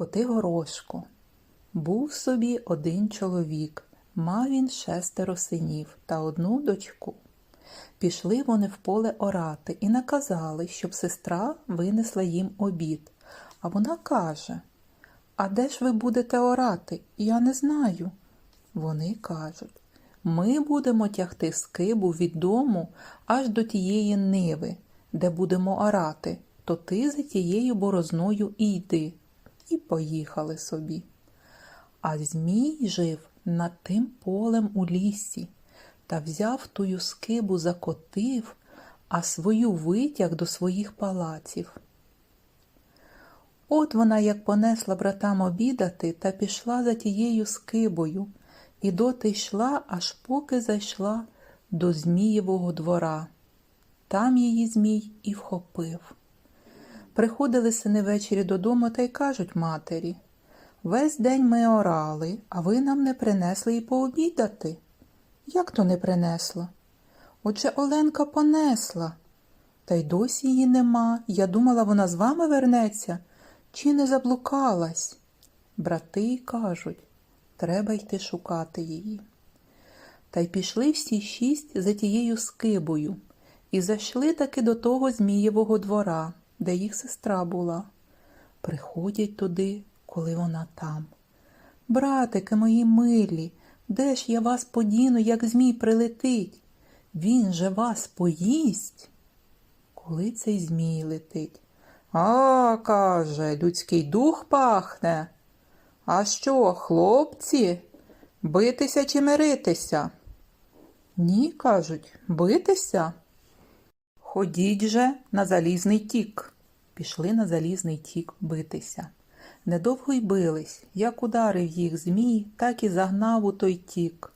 Коти горошко. Був собі один чоловік. Мав він шестеро синів та одну дочку. Пішли вони в поле орати і наказали, щоб сестра винесла їм обід. А вона каже: А де ж ви будете орати? Я не знаю. Вони кажуть: Ми будемо тягти скибу від дому аж до тієї ниви, де будемо орати, то ти за тією борозною і йди. І поїхали собі. А Змій жив над тим полем у лісі та взяв тую скибу за котив, а свою витяг до своїх палаців. От вона як понесла братам обідати та пішла за тією скибою, і доти йшла, аж поки зайшла до Змієвого двора. Там її Змій і вхопив. Приходили сини ввечері додому та й кажуть матері Весь день ми орали, а ви нам не принесли і пообідати. Як то не принесла? Отже Оленка понесла. Та й досі її нема. Я думала, вона з вами вернеться, чи не заблукалась. Брати й кажуть, треба йти шукати її. Та й пішли всі шість за тією скибою і зайшли таки до того Змієвого двора, де їх сестра була. Приходять туди, коли вона там. Братики мої милі, де ж я вас подіну, як Змій прилетить? Він же вас поїсть. Коли цей Змій летить. А, каже, людський дух пахне. А що, хлопці, битися чи миритися? Ні, кажуть, битися. Ходіть же на залізний тік. Пішли на залізний тік битися. Недовго й бились, як ударив їх змій, так і загнав у той тік.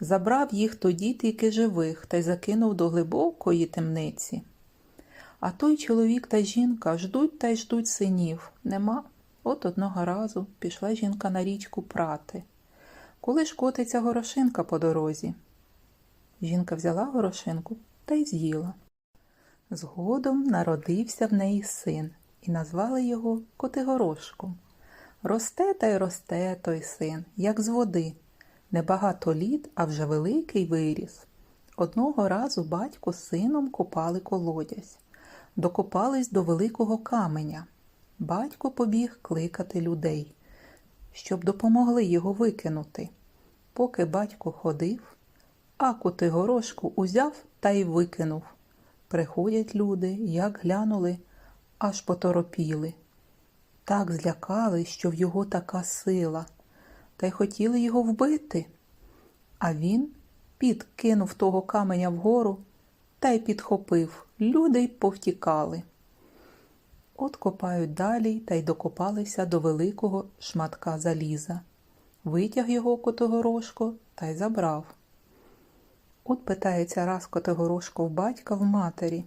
Забрав їх тоді тільки живих та й закинув до глибокої темниці. А той чоловік та жінка ждуть та й ждуть синів. Нема. От одного разу пішла жінка на річку прати. Коли ж котиться горошинка по дорозі? Жінка взяла горошинку та й з'їла. Згодом народився в неї син, і назвали його Котигорошком. Росте та й росте той син, як з води. Небагато літ, а вже великий виріс. Одного разу батько з сином копали колодязь. Докопались до великого каменя. Батько побіг кликати людей, щоб допомогли його викинути. Поки батько ходив, а Котигорошку узяв та й викинув. Приходять люди, як глянули, аж поторопіли. Так злякали, що в його така сила, та й хотіли його вбити. А він підкинув того каменя вгору та й підхопив. Люди й повтікали. От копають далі та й докопалися до великого шматка заліза. Витяг його Котигорошко та й забрав. От питається раз Котигорошко в батька в матері.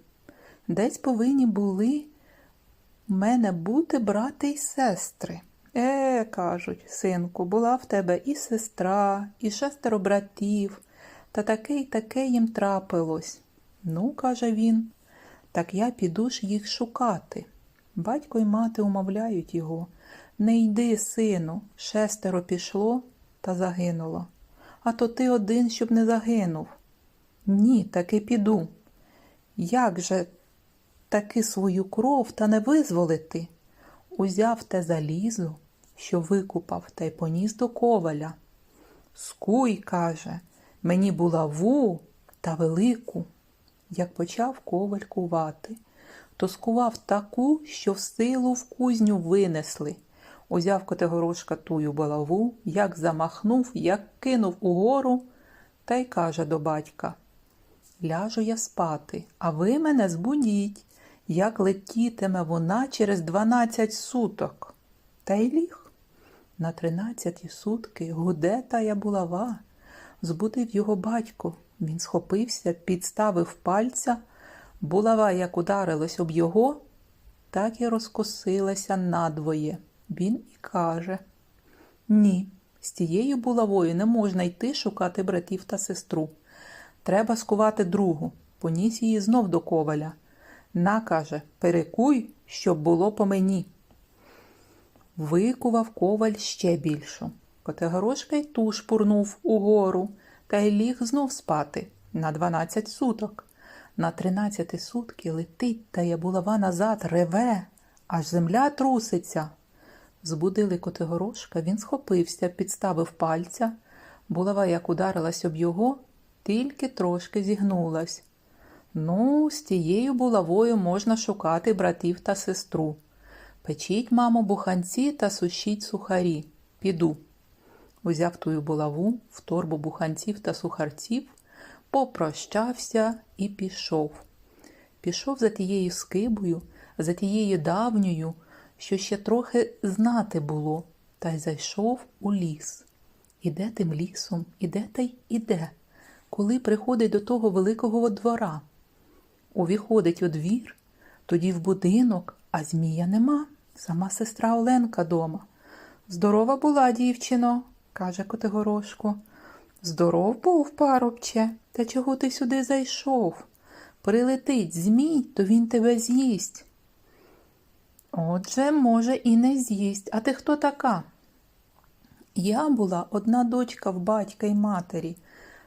Десь повинні були в мене бути брати й сестри. Е, кажуть, синку, була в тебе і сестра, і шестеро братів, та таке й таке їм трапилось. Ну, каже він, так я піду ж їх шукати. Батько й мати умовляють його. Не йди, сину, шестеро пішло та загинуло. А то ти один, щоб не загинув. Ні, таки піду. Як же таки свою кров та не визволити? Узяв те залізо, що викупав, та й поніс до коваля. Скуй, каже, мені булаву та велику. Як почав коваль кувати, то скував таку, що в силу в кузню винесли. Узяв Котигорошка тую булаву, як замахнув, як кинув угору, та й каже до батька Ляжу я спати, а ви мене збудіть, як летітиме вона через дванадцять суток. Та й ліг. На тринадцяті сутки гуде тая булава. Збудив його батько. Він схопився, підставив пальця. Булава, як ударилась об його, так і розкосилася надвоє. Він і каже Ні, з тією булавою не можна йти шукати братів та сестру. Треба скувати другу. Поніс її знов до коваля. На, каже, перекуй, щоб було по мені. Викував коваль ще більшу. Котигорошка й ту шпурнув угору та й ліг знов спати на дванадцять суток. На тринадцяти сутки летить та я булава назад, реве, аж земля труситься. Збудили Котигорошка, він схопився, підставив пальця. Булава, як ударилась об його, тільки трошки зігнулась. Ну, з тією булавою можна шукати братів та сестру. Печіть, мамо, буханці та сушіть сухарі. Піду. Узяв тую булаву в торбу буханців та сухарців, попрощався і пішов. Пішов за тією скибою, за тією давньою, що ще трохи знати було, та й зайшов у ліс. Іде тим лісом, іде та й іде, коли приходить до того великого двора. Увіходить у двір, тоді в будинок, а змія нема. Сама сестра Оленка дома. Здорова була, дівчино, каже Котигорошко. Здоров був, парубче, та чого ти сюди зайшов? Прилетить змій, то він тебе з'їсть. Отже, може, і не з'їсть. А ти хто така? Я була одна дочка в батька й матері,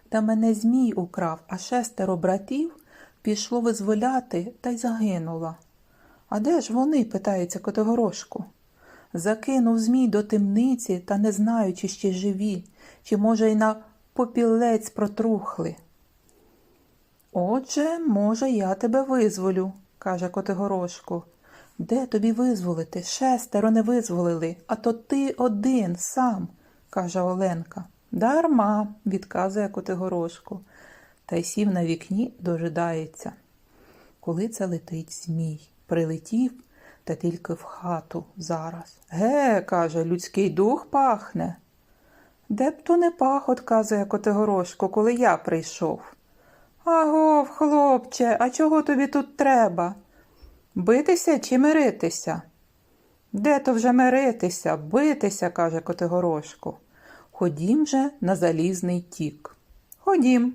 та мене змій украв, а шестеро братів пішло визволяти та й загинула. А де ж вони? питається Котигорошко. Закинув змій до темниці та не знаю, чи ще живі, чи, може, й на попілець протрухли. Отже, може, я тебе визволю, каже Котигорошко. Де тобі визволити? Шестеро не визволили, а то ти один сам, каже Оленка. Дарма, відказує Котигорошко, та й сів на вікні дожидається. Коли це летить змій, прилетів та тільки в хату зараз. Ге, каже, людський дух пахне. Де б то не пах, отказує Котигорошко, коли я прийшов. Агов, хлопче, а чого тобі тут треба? Битися чи миритися? Де то вже миритися, битися, каже Котигорошко. Ходім же на залізний тік. Ходім.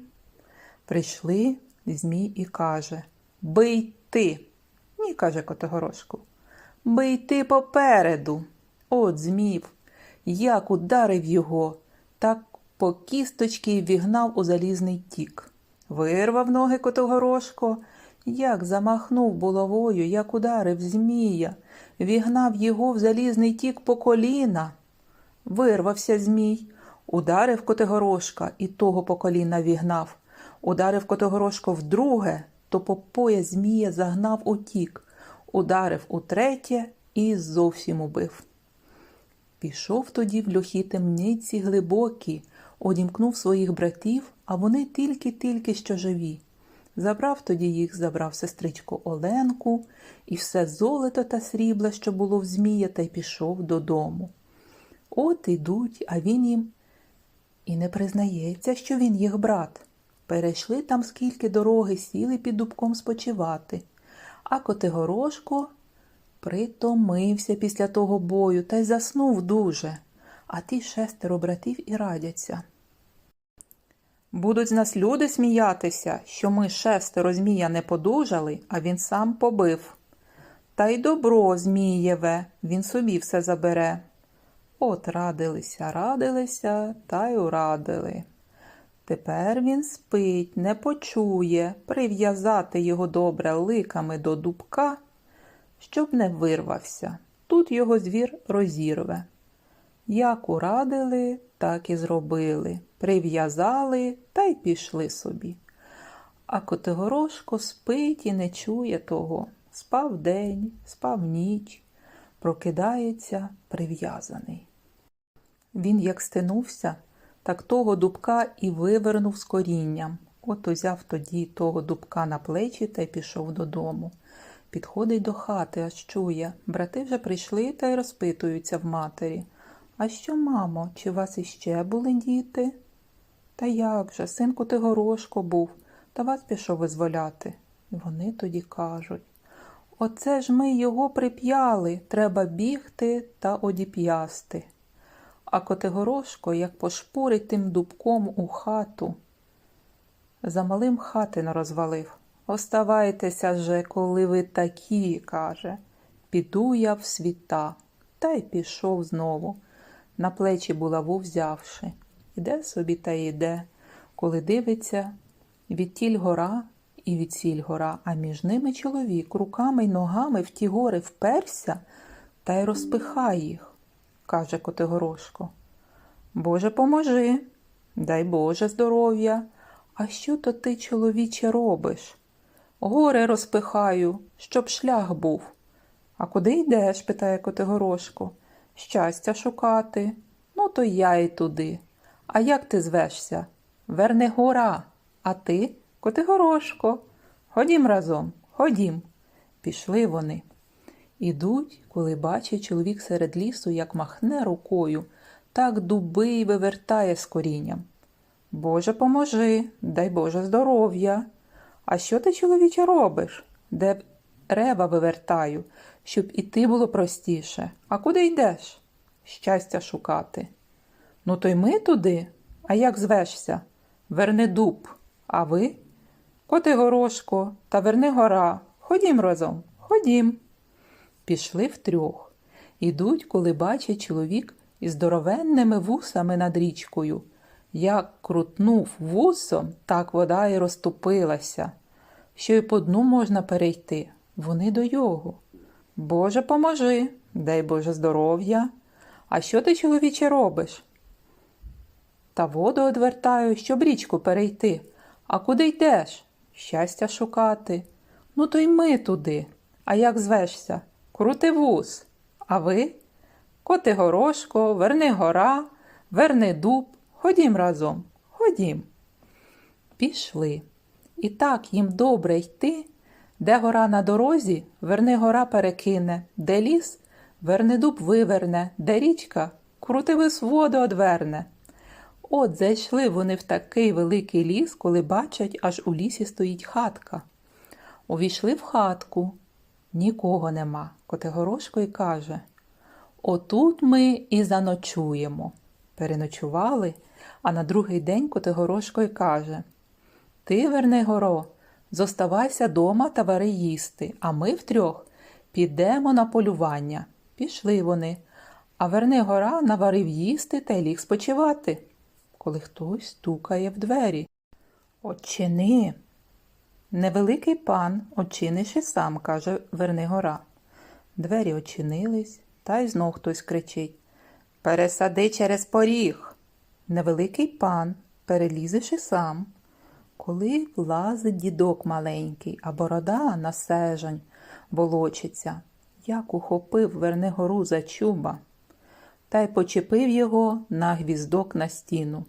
Прийшли Змій і каже Бий ти. Ні, каже Котигорошко. Бий ти попереду. От змів, як ударив його, так по кісточки вігнав у залізний тік. Вирвав ноги Котигорошко, як замахнув булавою, як ударив змія, вігнав його в залізний тік по коліна. Вирвався змій, ударив Котигорошка і того по коліна вігнав. Ударив Котигорошко вдруге, то по пояс змія загнав утік, ударив утретє і зовсім убив. Пішов тоді в льохі темниці глибокі, одімкнув своїх братів, а вони тільки-тільки що живі. Забрав тоді їх, забрав сестричку Оленку і все золото та срібла, що було в Змія, та й пішов додому. От ідуть, а він їм і не признається, що він їх брат. Перейшли там скільки дороги, сіли під дубком спочивати, а Котигорошко притомився після того бою та й заснув дуже, а ті шестеро братів і радяться. Будуть з нас люди сміятися, що ми шестеро змія не подужали, а він сам побив. Та й добро, Змієве, він собі все забере. От радилися, радилися та й урадили. Тепер він спить, не почує, прив'язати його добре ликами до дубка, щоб не вирвався. Тут його звір розірве. Як урадили, так і зробили. Прив'язали та й пішли собі. А Котигорошко спить і не чує того. Спав день, спав ніч, прокидається прив'язаний. Він як стинувся, так того дубка і вивернув з корінням. От узяв тоді того дубка на плечі та й пішов додому. Підходить до хати, аж чує. Брати вже прийшли та й розпитуються в матері. А що, мамо, чи у вас іще були діти? Та як же, синку ти горошко був, та вас пішов визволяти. І вони тоді кажуть Оце ж ми його прип'яли, треба бігти та одіп'ясти. А Котигорошко, як пошпурить тим дубком у хату, за малим хати не розвалив. Оставайтеся же, коли ви такі, каже, піду я в світа. та й пішов знову. На плечі булаву взявши. Іде собі та йде, коли дивиться, відтіль гора і відсіль гора, а між ними чоловік руками й ногами в ті гори вперся та й розпихає їх, каже Котигорошко. Боже, поможи, дай Боже здоров'я. А що то ти, чоловіче, робиш? Гори розпихаю, щоб шлях був. А куди йдеш? питає Котигорошко. Щастя шукати. Ну, то я й туди. А як ти звешся? Верне гора. А ти, Котигорошко. Ходім разом, ходім. Пішли вони. Ідуть, коли бачить чоловік серед лісу, як махне рукою, так дуби й вивертає з корінням. Боже, поможи, дай Боже здоров'я. А що ти, чоловіче, робиш? Де рева вивертаю, щоб іти було простіше. А куди йдеш? Щастя шукати. Ну, то й ми туди. А як звешся? Верни дуб. А ви? Коти горошко та верни гора. Ходім разом, ходім. Пішли втрьох. Ідуть, коли бачить чоловік із здоровенними вусами над річкою. Як крутнув вусом, так вода і розтопилася, що й по дну можна перейти. Вони до його. Боже, поможи, дай Боже здоров'я. А що ти, чоловіче, робиш? Та воду одвертаю, щоб річку перейти. А куди йдеш? Щастя шукати. Ну, то й ми туди. А як звешся? Крути вус. А ви? Коти горошко, верни гора, верни дуб. Ходім разом, ходім. Пішли. І так їм добре йти, де гора на дорозі, верни гора перекине, де ліс, верни дуб виверне, де річка, крути вис воду одверне. От зайшли вони в такий великий ліс, коли бачать, аж у лісі стоїть хатка. Увійшли в хатку. Нікого нема. Котигорошко й каже Отут ми і заночуємо. Переночували, а на другий день Котигорошко й каже Ти, Вернигоро, зоставайся дома та вари їсти, а ми втрьох підемо на полювання. Пішли вони, а Вернигора наварив їсти та й ліг спочивати, коли хтось стукає в двері. Очини. Невеликий пан, очиниш і сам, каже Вернигора. Двері очинились, та й знов хтось кричить Пересади через поріг. Невеликий пан, перелізеш і сам. Коли влазить дідок маленький, а борода на сежень волочиться, як ухопив Вернигору за чуба, та й почепив його на гвіздок на стіну.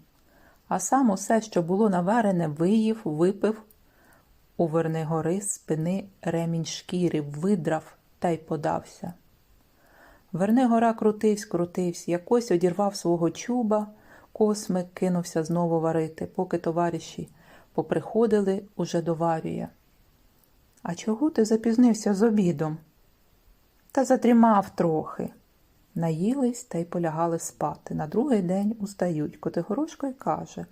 А сам усе, що було наварене, виїв, випив, у Вернигори з спини ремінь шкіри видрав та й подався. Вернигора крутивсь, крутивсь, якось одірвав свого чуба, космик кинувся знову варити, поки товариші поприходили, уже доварює. А чого ти запізнився з обідом? Та задрімав трохи. Наїлись та й полягали спати. На другий день устають. Котигорошко й каже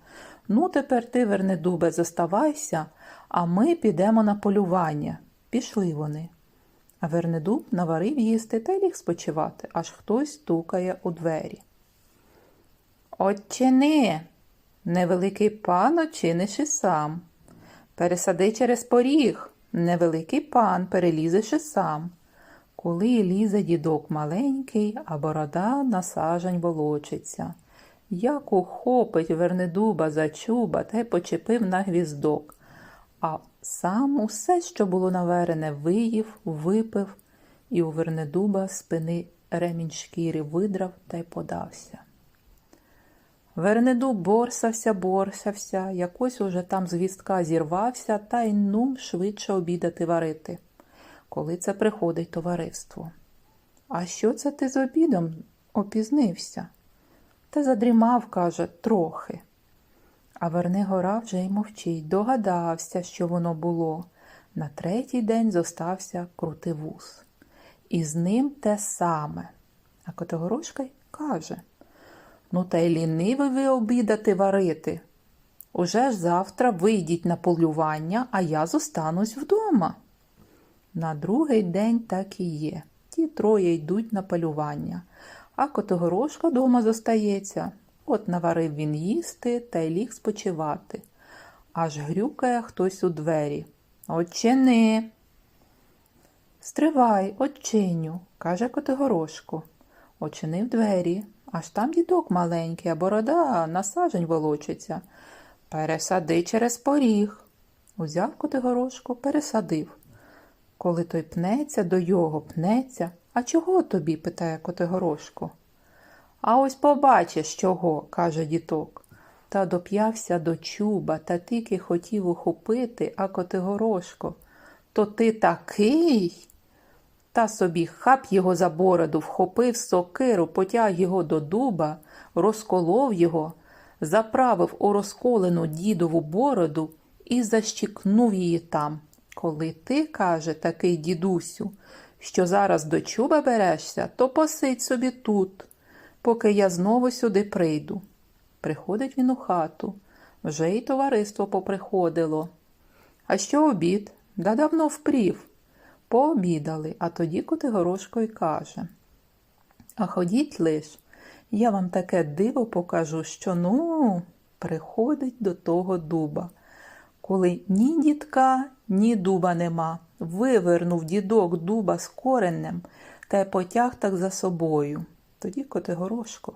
Ну, тепер ти, Вернедубе, заставайся, а ми підемо на полювання. Пішли вони. А Вернедуб наварив їсти та й ліг спочивати, аж хтось стукає у двері. Отчини, невеликий пан очиниш і сам. Пересади через поріг, невеликий пан перелізеш і сам. Коли лізе дідок маленький, а борода на сажень волочиться. Як ухопить Вернедуба за чуба та й почепив на гвіздок, а сам усе, що було наверене, виїв, випив, і у Вернедуба спини ремінь шкіри видрав та й подався. Вернедуб борсався, борсався, якось уже там з гвіздка зірвався та й нум швидше обідати варити. Коли це приходить товариство. А що це ти з обідом опізнився? Та задрімав, каже, трохи. А Вернигора вже й мовчить, догадався, що воно було. На третій день зостався крутивус. І з ним те саме. А Котигорошка й каже Ну, та й лінивий ви обідати варити. Уже ж завтра вийдіть на полювання, а я зостанусь вдома. На другий день так і є. ті троє йдуть на полювання, а Котигорошко дома зостається. От наварив він їсти та й ліг спочивати. Аж грюкає хтось у двері. Отчини. Стривай, отчиню, каже Котигорошко. Очинив двері, аж там дідок маленький, а борода на сажень волочиться. Пересади через поріг. Узяв Котигорошко, пересадив. Коли той пнеться до його, пнеться. А чого тобі? питає Котигорошко. А ось побачиш чого, каже діток. Та доп'явся до чуба та тільки хотів ухопити, а Котигорошко. То ти такий? Та собі хап його за бороду, вхопив сокиру, потяг його до дуба, розколов його, заправив у розколену дідову бороду і защікнув її там. Коли ти, каже такий дідусю, що зараз до чуба берешся, то посидь собі тут, поки я знову сюди прийду. Приходить він у хату, вже й товариство поприходило. А що обід? Да давно впрів. Пообідали, а тоді Котигорошко й каже. А ходіть лиш, я вам таке диво покажу, що ну, приходить до того дуба. Коли ні дідка, ні дуба нема, вивернув дідок дуба з коренем та й потяг так за собою. Тоді Котигорошко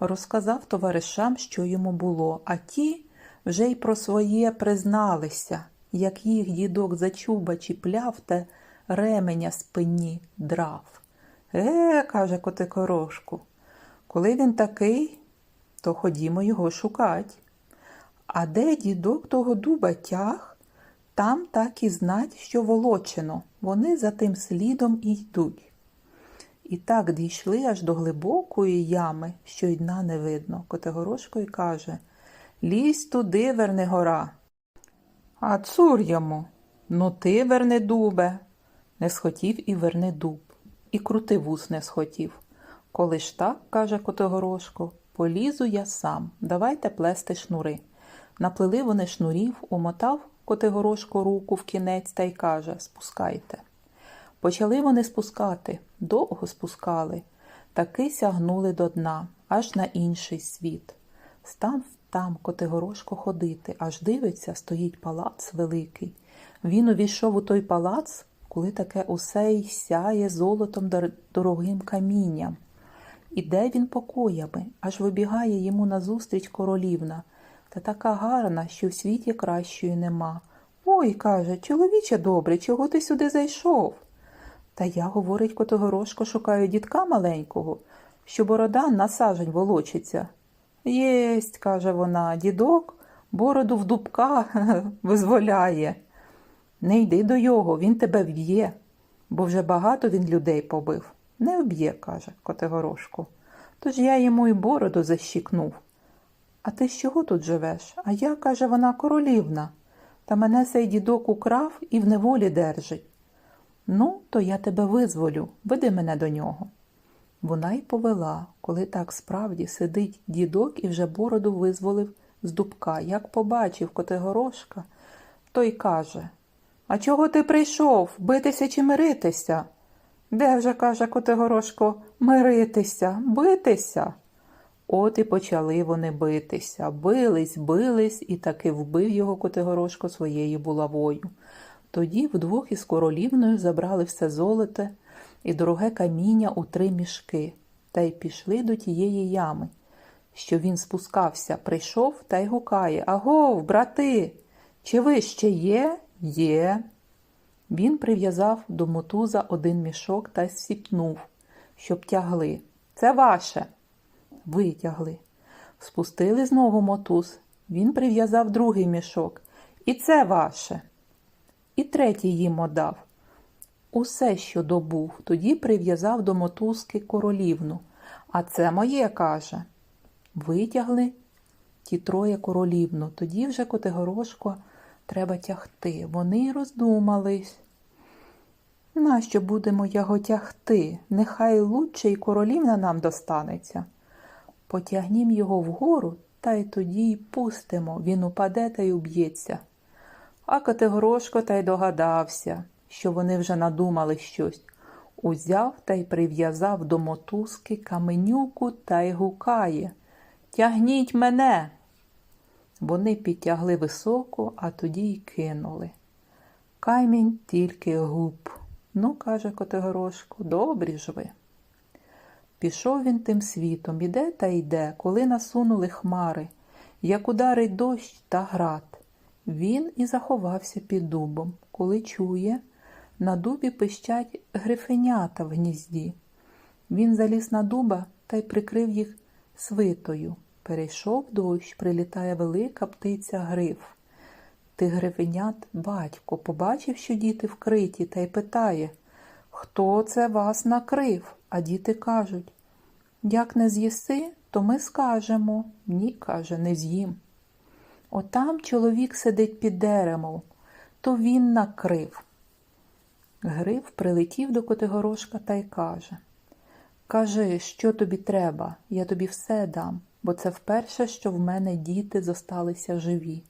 розказав товаришам, що йому було, а ті вже й про своє призналися, як їх дідок за чуба чіпляв та ременя спині драв. Е, каже Котикорошку, коли він такий, то ходімо його шукать. А де дідок того дуба тяг, там так і знать, що волочено, вони за тим слідом і йдуть. І так дійшли аж до глибокої ями, що й дна не видно. Котигорошко й каже Лізь туди, верне гора. А цур йому, ну ти, верне дубе. Не схотів і верни дуб, і крути вус не схотів. Коли ж так, каже Котигорошко, полізу я сам, давайте плести шнури. Наплели вони шнурів, умотав Котигорошко руку в кінець та й каже Спускайте. Почали вони спускати, довго спускали, таки сягнули до дна, аж на інший світ. Став там Котигорошко ходити, аж дивиться, стоїть палац великий. Він увійшов у той палац, коли таке усе й сяє золотом дорогим камінням. Іде він покоями, аж вибігає йому назустріч королівна, та така гарна, що в світі кращої нема. Ой, каже, чоловіче добре, чого ти сюди зайшов? Та я, говорить Котогорошко, шукаю дітка маленького, що борода на сажень волочиться. Єсть, каже вона, дідок бороду в дубка визволяє. Не йди до його, він тебе вб'є, бо вже багато він людей побив. Не вб'є, каже Котигорошко. Тож я йому й бороду защікнув. А ти з чого тут живеш? А я, каже вона, королівна, та мене сей дідок украв і в неволі держить. Ну, то я тебе визволю, веди мене до нього. Вона й повела, коли так справді сидить дідок і вже бороду визволив з дубка. Як побачив Котигорошка, той каже А чого ти прийшов? Битися чи миритися? Де вже, каже Котигорошко, миритися, битися? От і почали вони битися, бились, бились, і таки вбив його Котигорошко своєю булавою. Тоді вдвох із королівною забрали все золоте і дороге каміння у три мішки, та й пішли до тієї ями. Що він спускався, прийшов та й гукає Агов, брати, чи ви ще є? Є. Він прив'язав до мотуза один мішок та сіпнув, щоб тягли. Це ваше. Витягли. Спустили знову мотуз. Він прив'язав другий мішок. І це ваше. І третій їм одав. Усе, що добув, тоді прив'язав до мотузки королівну. А це моє, каже. Витягли ті троє королівну. Тоді вже Котигорошко треба тягти. Вони роздумались. Нащо будемо його тягти? Нехай лучше й королівна нам достанеться. Потягнім його вгору, та й тоді й пустимо, він упаде та й уб'ється. А Котигорошко та й догадався, що вони вже надумали щось. Узяв та й прив'язав до мотузки каменюку та й гукає Тягніть мене. Вони підтягли високо, а тоді й кинули. Камінь тільки губ. Ну, каже Котигорошко, добрі ж ви. Пішов він тим світом, іде та йде, коли насунули хмари, як ударить дощ та град. Він і заховався під дубом, коли чує, на дубі пищать грифенята в гнізді. Він заліз на дуба та й прикрив їх свитою. Перейшов дощ, прилітає велика птиця гриф. Тих грифенят батько побачив, що діти вкриті, та й питає, хто це вас накрив? А діти кажуть, як не з'їси, то ми скажемо. Ні, каже, не з'їм. Отам чоловік сидить під деревом, то він накрив. Гриф прилетів до Котигорошка та й каже Кажи, що тобі треба, я тобі все дам, бо це вперше, що в мене діти зосталися живі.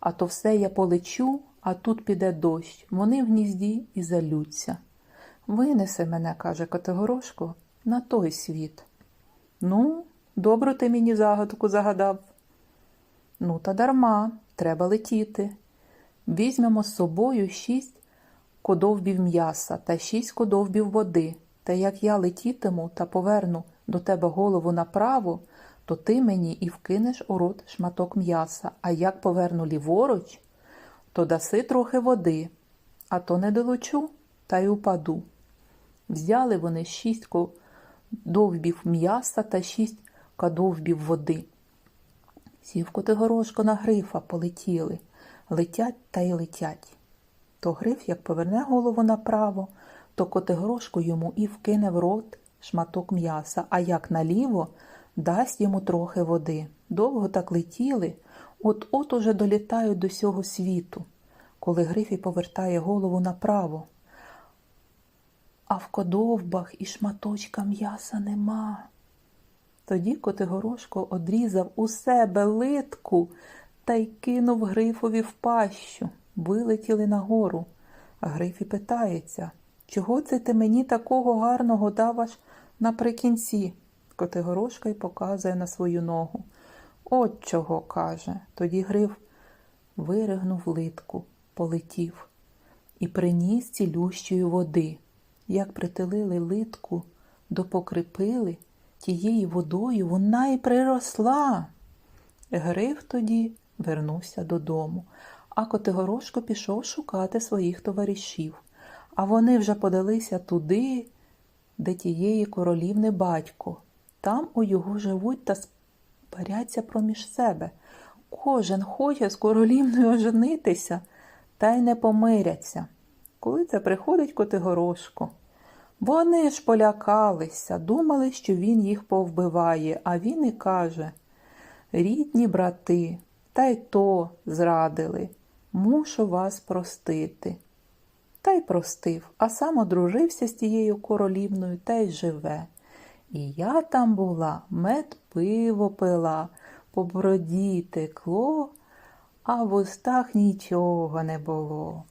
А то все я полечу, а тут піде дощ, вони в гнізді і залються. Винеси мене, каже Котигорошко, на той світ. Ну, добру ти мені загадку загадав. Ну, та дарма, треба летіти. Візьмемо з собою шість кодовбів м'яса та шість кодовбів води. Та як я летітиму та поверну до тебе голову направо, то ти мені і вкинеш у рот шматок м'яса, а як поверну ліворуч, то даси трохи води, а то не долучу та й упаду. Взяли вони шість кодовбів м'яса та шість кодовбів води. Сів Котигорошко на грифа полетіли, летять та й летять. То гриф, як поверне голову направо, то Котигорошко йому і вкине в рот шматок м'яса, а як наліво, дасть йому трохи води. Довго так летіли, от-от уже долітають до сього світу, коли Грифій повертає голову направо. А в кодовбах і шматочка м'яса нема. Тоді Котигорошко одрізав у себе литку та й кинув Грифові в пащу. Вилетіли нагору. А Грифі питається, чого це ти мені такого гарного дав аж наприкінці? Котигорошка й показує на свою ногу. От чого, каже. Тоді Гриф виригнув литку, полетів і приніс цілющої води. Як притилили литку, допокріпили, тією водою вона й приросла. Гриф тоді вернувся додому, а Котигорошко пішов шукати своїх товаришів. А вони вже подалися туди, де тієї королівни батько. Там у його живуть та спаряться проміж себе. Кожен хоче з королівною оженитися, та й не помиряться. Коли це приходить Котигорошко. Вони ж полякалися, думали, що він їх повбиває, а він і каже Рідні брати, та й то зрадили, мушу вас простити. Та й простив, а сам одружився з тією королівною та й живе. І я там була, мед пиво пила, по бороді текло, а в устах нічого не було.